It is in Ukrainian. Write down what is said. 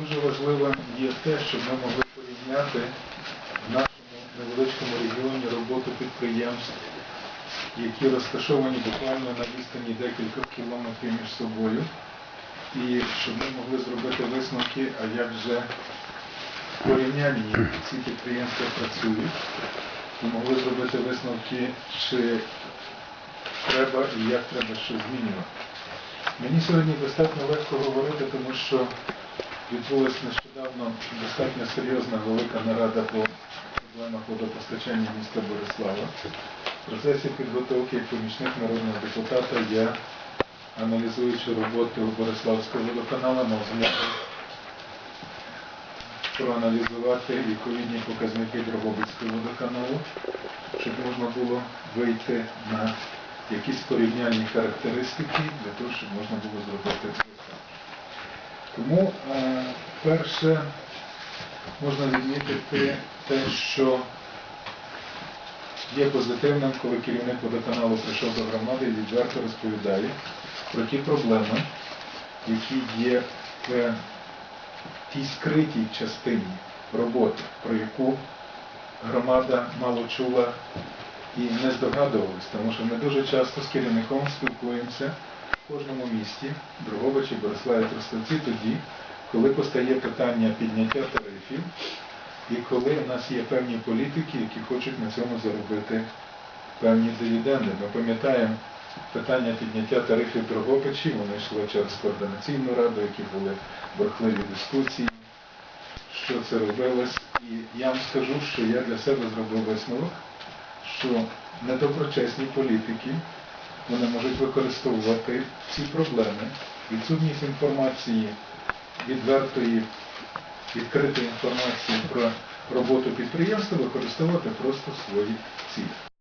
Дуже важливим є те, щоб ми могли порівняти в нашому невеличкому регіоні роботу підприємств, які розташовані буквально на відстані декілька кілометрів між собою, і щоб ми могли зробити висновки, а як же в порівнянні ці підприємства працюють, і могли зробити висновки, чи треба і як треба що змінювати. Мені сьогодні достатньо легко говорити, тому що відбулася нещодавно достатньо серйозна велика нарада по проблемах водопостачання міста Борислава. В процесі підготовки як помічник народного депутата я, аналізуючи роботу Бориславського водоканалу, мав змогу проаналізувати відповідні показники Дрогобицького водоканалу, щоб можна було вийти на якісь порівняльні характеристики для того, щоб можна було зробити висновки. Тому е, перше можна відмітити те, що є позитивним, коли керівник водоканалу прийшов до громади і відверто розповідає про ті проблеми, які є в тій скритій частині роботи, про яку громада мало чула і не здогадувалась, тому що ми дуже часто з керівником спілкуємося в кожному місті, Дрогобичі, Бориславі, Тростовці, тоді, коли постає питання підняття тарифів, і коли в нас є певні політики, які хочуть на цьому заробити певні дивіденди. Ми пам'ятаємо питання підняття тарифів Дрогобичі, вони йшли через координаційну раду, які були бурхливі дискусії, що це робилось. І я вам скажу, що я для себе зробив висновок, що недоброчесні політики вони можуть використовувати ці проблеми, відсутність інформації, відвертої, відкритої інформації про роботу підприємства використовувати просто свої цілі.